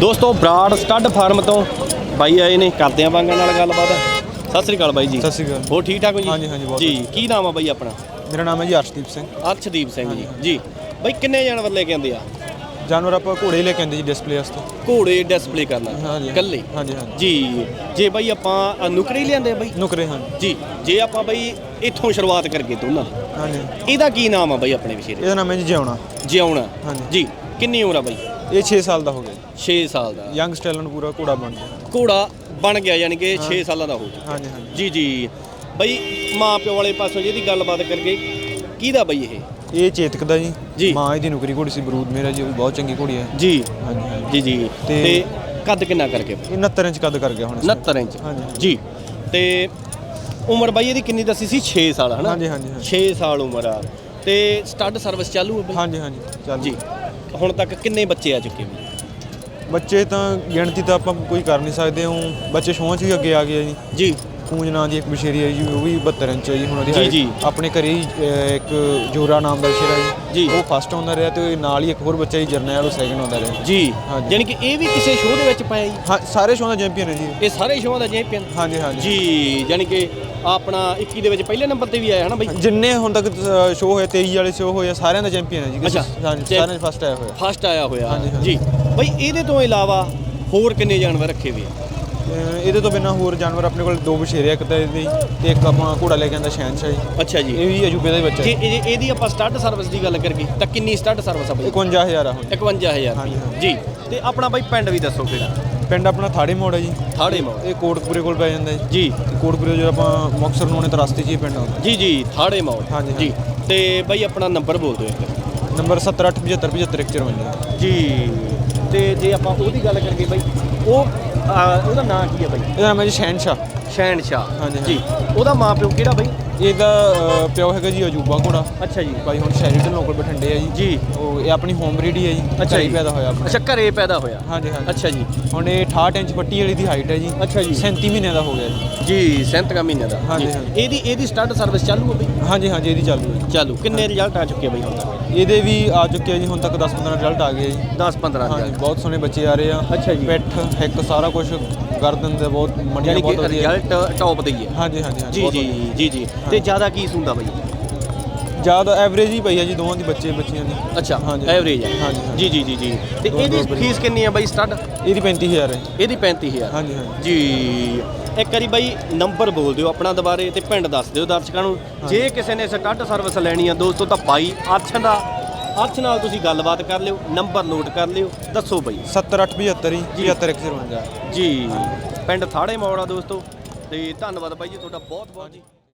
ਦੋਸਤੋ Brar stud farm ਤੋਂ ਬਾਈ ਆਏ ਨੇ ਕਰਦੇ ਆ ਵਾਂਗਾਂ ਨਾਲ ਗੱਲਬਾਤ। ਸਤਿ ਸ੍ਰੀ ਅਕਾਲ ਬਾਈ ਜੀ। ਸਤਿ ਸ਼੍ਰੀ ਅਕਾਲ। ਹੋਰ ਠੀਕ ਠਾਕ ਹੋ ਜੀ? ਹਾਂਜੀ, ਹਾਂਜੀ, ਬਹੁਤ ਜੀ ਕੀ ਨਾਮ ਆ ਬਾਈ ਆਪਣਾ? ਮੇਰਾ ਨਾਮ ਹੈ ਜੀ ਅਰਸ਼ਦੀਪ ਸਿੰਘ। ਅਰਸ਼ਦੀਪ ਸਿੰਘ ਜੀ। ਜੀ ਬਾਈ ਕਿੰਨੇ ਜਾਨਵਰ ਲੈ ਕੇ ਆਂਦੇ ਆ? ਜਾਨਵਰ ਆਪਾਂ ਘੋੜੇ ਲੈ ਕੇ ਆਂਦੇ ਜੀ ਡਿਸਪਲੇ ਵਾਸਤੇ। ਘੋੜੇ ਡਿਸਪਲੇ ਕਰਨਾ ਹਾਂਜੀ। ਇਕੱਲੇ? ਹਾਂਜੀ ਹਾਂਜੀ। ਜੀ ਜੇ ਬਾਈ ਆਪਾਂ ਨੁਕਰੀ ਲਿਆਂਦੇ ਆ ਬਾਈ? ਨੁਕਰੇ ਹਾਂ ਜੀ ਜੇ ਆਪਾਂ ਬਾਈ ਇੱਥੋਂ ਸ਼ੁਰੂਆਤ ਕਰਕੇ ਦੋਨਾਂ ਹਾਂਜੀ। ਇਹਦਾ ਕੀ ਨਾਮ ਆ ਬਾਈ ਆਪਣੇ ਵਿਸ਼ੇਰੇ ਇਹਦਾ ਨਾਮ ਹੈ ਜੀ ਜਿਉਣਾ। ਜਿਉਣਾ। ਹਾਂਜੀ। ਜੀ ਕਿੰਨੀ ਉਮਰ ਆ ਬਾਈ? ਇਹ 6 ਸਾਲ ਦਾ ਹੋ ਗਿਆ। 6 ਸਾਲ ਦਾ। ਯੰਗ ਸਟੈਲਨ ਪੂਰਾ ਘੋੜਾ ਬਣ ਗਿਆ। ਘੋੜਾ ਬਣ ਗਿਆ ਯਾਨੀ ਕਿ 6 ਸਾਲਾਂ ਦਾ ਹੋ ਗਿਆ ਹਾਂਜੀ ਹਾਂਜੀ। ਜੀ ਜੀ। ਬਈ ਮਾਂ ਪਿਓ ਵਾਲੇ ਪਾਸੋਂ ਜਿਹਦੀ ਗੱਲਬਾਤ ਕਰਕੇ ਕਿਹਦਾ ਬਈ ਇਹ? ਇਹ ਚੇਤਕ ਦਾ ਜੀ। ਮਾਂ ਇਹਦੀ ਨੁਕਰੀ ਘੋੜੀ ਸੀ ਬਰੂਦ ਮੇਰਾ ਜੀ ਉਹ ਵੀ ਬਹੁਤ ਚੰਗੀ ਘੋੜੀ ਹੈ। ਜੀ। ਹਾਂਜੀ ਜੀ ਜੀ। ਤੇ ਕੱਦ ਕਿੰਨਾ ਕਰਕੇ ਇਹ 69 ਇੰਚ ਕੱਦ ਕਰ ਗਿਆ ਹੁਣ ਇਸ ਵਾਰ। 69 ਇੰਚ। ਹਾਂਜੀ। ਜੀ। ਤੇ ਉਮਰ ਬਾਈ ਇਹਦੀ ਕਿੰਨੀ ਦੱਸੀ ਸੀ? 6 ਸਾਲ ਹਨਾ? ਹਾਂਜੀ, ਹਾਂਜੀ। 6 ਸਾਲ ਉਮਰ ਆ। ਤੇ ਸਟੱਡ ਸਰਵਿਸ ਚਾਲੂ ਹੈ ਬਈ? ਹਾਂਜੀ ਹਾਂਜੀ। ਚੱਲ। ਜੀ ਹੁਣ ਤੱਕ ਕਿੰਨੇ ਬੱਚੇ ਆ ਚੁੱਕੇ ਵੀ ਬੱਚੇ ਤਾਂ ਗਿਣਤੀ ਤਾਂ ਆਪਾਂ ਕੋਈ ਕਰ ਨਹੀਂ ਸਕਦੇ ਹਾਂ ਬੱਚੇ ਸ਼ੋਆਂ 'ਚ ਵੀ ਅੱਗੇ ਆ ਗਏ ਆ ਜੀ। ਜੀ। ਪੂੰਜ ਨਾਂ ਦੀ ਇੱਕ ਬਸ਼ੇਰੀ ਹੈ ਜੀ ਉਹ ਵੀ 72 ਇੰਚ ਹੈ ਜੀ ਹੁਣ ਉਹਦੀ ਜੀ, height। ਜੀ। ਆਪਣੇ ਘਰੇ ਹੀ ਅਹ, ਇੱਕ ਜੋਰਾ ਨਾਮ ਦਾ ਬਸ਼ੇਰਾ ਜੀ। ਜੀ ਉਹ ਫਸਟ ਆਉਂਦਾ ਰਿਹਾ ਤੇ ਨਾਲ ਹੀ ਇੱਕ ਹੋਰ ਬੱਚਾ ਜੀ ਜਰਨੈਲ ਉਹ ਸੈਕਿੰਡ ਆਉਂਦਾ ਰਿਹਾ ਜੀ ਹਾਂਜੀ। ਯਾਨੀ ਕਿ ਇਹ ਵੀ ਕਿਸੇ ਸ਼ੋਅ ਦੇ ਵਿੱਚ ਪਾਇਆ ਜੀ ਹਾਂ ਸਾਰੇ ਸ਼ੋਆਂ ਦਾ ਚੈਂਪੀਅਨ ਹੈ ਜੀ ਇਹ ਸਾਰੇ ਸ਼ੋਅਾਂ ਦਾ ਚੈਂਪੀਅਨ ਹਾਂਜੀ ਹਾਂਜੀ ਜੀ ਯਾਨੀ ਕਿ ਆਪਣਾ 21 ਦੇ ਵਿੱਚ ਪਹਿਲੇ ਨੰਬਰ ਤੇ ਵੀ ਆਇਆ ਹਨਾ ਬਈ ਜਿੰਨੇ ਹੁਣ ਤੱਕ ਸ਼ੋਅ ਹੋਏ 23 ਵਾਲੇ ਸ਼ੋਅ ਹੋਏ ਆ, ਸਾਰਿਆਂ ਦਾ ਚੈਂਪੀਅਨ ਹੈ ਜੀ ਅੱਛਾ। ਹਾਂਜੀ ਚੈਂ- ਸਾਰਿਆਂ 'ਚ ਫਸਟ ਆਇਆ ਹੋਇਆ ਫਸਟ ਆਇਆ ਹੋਇਆ ਹਾਂਜੀ, ਹਾਂਜੀ। ਜੀ ਬਈ ਇਹਦੇ ਤੋਂ ਇਲਾਵਾ ਹੋਰ ਕਿੰਨੇ ਜਾਨਵਰ ਰੱਖੇ ਹੋਏ ਆ ਇਹਦੇ ਤੋਂ ਬਿਨਾਂ ਹੋਰ ਜਾਨਵਰ ਆਪਣੇ ਕੋਲ ਦੋ ਬਸ਼ੇਰੇ ਆ, ਇੱਕ ਤਾਂ ਇਹਦੀ ਤੇ ਇੱਕ ਆਪਾਂ ਘੋੜਾ ਲੈ ਕੇ ਆਂਦਾ ਸ਼ਹਿਨਸ਼ਾਹ। ਜੀ ਅੱਛਾ ਜੀ। ਇਹ ਵੀ ਅਜੂਬੇ ਦਾ ਹੀ। ਬੱਚਾ ਜੇ ਹੈ ਇਹ- ਇਹਦੀ ਆਪਾਂ ਸਟੱਡ ਸਰਵਿਸ ਦੀ ਗੱਲ ਕਰੀਏ ਤਾਂ ਕਿੰਨੀ ਸਟੱਡ ਸਰਵਿਸ ਆ ਬਈ? 51000 ਆ ਹੁਣ। 51000 ਹਾਂਜੀ, ਹਾਂਜੀ। ਜੀ। ਤੇ ਆਪਣਾ ਬਾਈ ਪਿੰਡ ਵੀ ਦੱਸੋ ਕਿਹੜਾ? ਪਿੰਡ ਆਪਣਾ ਥਾੜੇ ਮੋੜ ਹੈ ਜੀ। ਥਾੜੇ ਮੋੜ। ਇਹ ਕੋਟਕਪੂਰੇ ਕੋਲ ਪੈ ਜਾਂਦਾ ਜੀ। ਜੀ। ਕੋਟਕਪੂਰੇ ਜਦੋਂ ਆਪਾਂ ਮੁਕਤਸਰ ਨੂੰ ਆਉਣੇ ਤਾਂ ਰਸਤੇ 'ਚ ਹੀ ਪਿੰਡ ਆਉਂਦਾ। ਜੀ ਜੀ। ਥਾੜੇ ਮੋੜ। ਹਾਂਜੀ, ਜੀ। ਤੇ ਬਾਈ ਆਪਣਾ ਨੰਬਰ ਬੋਲ ਦਿਓ ਇੱਕ। ਨੰਬਰ 7875755154 ਜੀ। ਤੇ ਜੇ ਆਪਾਂ ਉਹਦੀ ਗੱਲ ਕਰੀਏ ਬਾਈ ਉਹ ਆ, ਉਹਦਾ ਨਾਂ ਕੀ ਹੈ ਬਾਈ? ਇਹਦਾ ਨਾਮ ਹੈ ਜੀ ਸ਼ਹਿਨਸ਼ਾਹ। ਸ਼ੈਨ ਸ਼ਾਹ ਹਾਂਜੀ, ਜੀ ਉਹਦਾ ਮਾਂ ਪਿਓ ਕਿਹੜਾ ਬਾਈ? ਇਹਦਾ ਅਹ, ਪਿਓ ਹੈਗਾ ਜੀ ਅਜੂਬਾ ਘੋੜਾ। ਅੱਛਾ ਜੀ। ਭਾਈ ਹੁਣ ਸ਼ੈਰੀਟਨ ਲੋਕਲ ਬਠਿੰਡੇ ਆ ਜੀ। ਜੀ। ਉਹ ਇਹ ਆਪਣੀ ਹੋਮ ਬਰੀਡ ਹੀ ਹੈ ਜੀ। ਅੱਛਾ ਘਰੇ ਹੀ ਜੀ। ਪੈਦਾ ਹੋਇਆ ਆਪਣਾ। ਅੱਛਾ ਘਰੇ ਪੈਦਾ ਹੋਇਆ। ਹਾਂਜੀ ਹਾਂਜੀ। ਅੱਛਾ ਜੀ। ਹੁਣ ਇਹ 68 ਇੰਚ ਪੱਟੀ ਵਾਲੀ ਦੀ ਹਾਈਟ ਹੈ ਜੀ। ਅੱਛਾ ਜੀ। 37 ਮਹੀਨੇ ਦਾ ਹੋ ਗਿਆ ਜੀ। ਜੀ ਸੈਂਤਕਾ ਮਹੀਨੇ ਦਾ। ਹਾਂਜੀ, ਜੀ। ਹਾਂਜੀ। ਇਹਦੀ ਇਹਦੀ ਸਟਾਰਟ ਸਰਵਿਸ ਚਾਲੂ ਹੈ ਬਈ? ਹਾਂਜੀ ਹਾਂਜੀ ਇਹਦੀ ਚੱਲ ਹੈ ਚਾਲੂ। ਕਿੰਨੇ ਰਿਜ਼ਲਟ ਆ ਚੁੱਕੇ ਬਈ ਹੁਣ? ਤੱਕ ਇਹਦੇ ਵੀ ਆ ਚੁੱਕੇ ਆ ਜੀ ਹੁਣ ਤੱਕ 10 15 ਰਿਜ਼ਲਟ ਆ ਗਏ ਜੀ। 10 15 ਹਾਂਜੀ ਰਿਜ਼ਲਟ ਬਹੁਤ ਸੋਹਣੇ ਬੱਚੇ ਆ ਰਹੇ ਆ। ਅੱਛਾ ਜੀ। ਪਿੱਠ ਹਿੱਕ ਸਾਰਾ ਕੁਝ ਗਰਦਨ ਦੇ ਬਹੁਤ ਮੰਡੀਆਂ ਯਾਨੀ ਬਹੁਤ ਕਿ ਵਧੀਆ। ਰਿਜ਼ਲਟ ਟੌਪ ਦੇ ਹੀ ਹੈ। ਹਾਂਜੀ ਹਾਂਜੀ ਹਾਂਜੀ ਜੀ ਬਹੁਤ ਜੀ ਵਧੀਆ। ਜੀ ਜੀ। ਤੇ ਜ਼ਿਆਦਾ ਕੀ ਸੁਣਦਾ ਬਈ? ਜ਼ਿਆਦਾ ਐਵਰੇਜ ਹੀ ਪਈ ਆ ਜੀ ਦੋਵਾਂ ਦੀ ਬੱਚੇ ਬੱਚੀਆਂ ਦੀ। ਅੱਛਾ ਹਾਂਜੀ। ਐਵਰੇਜ ਹੈ ਹਾਂਜੀ, ਹਾਂਜੀ। ਜੀ ਜੀ ਜੀ ਜੀ। ਤੇ ਦੋ- ਇਹਦੀ ਦੋ। ਫੀਸ ਕਿੰਨੀ ਹੈ ਬਈ ਸਟਾਰਟ ਇਹਦੀ 35000 ਹੈ। ਇਹਦੀ 35000 ਹਾਂਜੀ ਹਾਂਜੀ। ਜੀ। ਇੱਕ ਵਾਰੀ ਬਾਈ ਨੰਬਰ ਬੋਲ ਦਿਓ ਆਪਣਾ ਦੁਬਾਰੇ ਤੇ ਪਿੰਡ ਦੱਸ ਦਿਓ ਦਰਸ਼ਕਾਂ ਨੂੰ। ਜੇ ਕਿਸੇ ਨੇ ਸਟੱਡ ਸਰਵਿਸ ਲੈਣੀ ਆ ਦੋਸਤੋ ਤਾਂ ਬਾਈ ਅਰਸ਼ ਦਾ ਅਰਸ਼ ਨਾਲ ਤੁਸੀਂ ਗੱਲਬਾਤ ਕਰ ਲਿਓ ਨੰਬਰ ਨੋਟ ਕਰ ਲਿਓ ਦੱਸੋ ਬਾਈ। 7875 ਜੀ। 75152 ਜੀ ਪਿੰਡ ਥਾੜੇ ਮੋੜ ਆ ਦੋਸਤੋ ਤੇ ਧੰਨਵਾਦ ਬਾਈ ਜੀ ਤੁਹਾਡਾ ਬਹੁਤ ਬਹੁਤ ਜੀ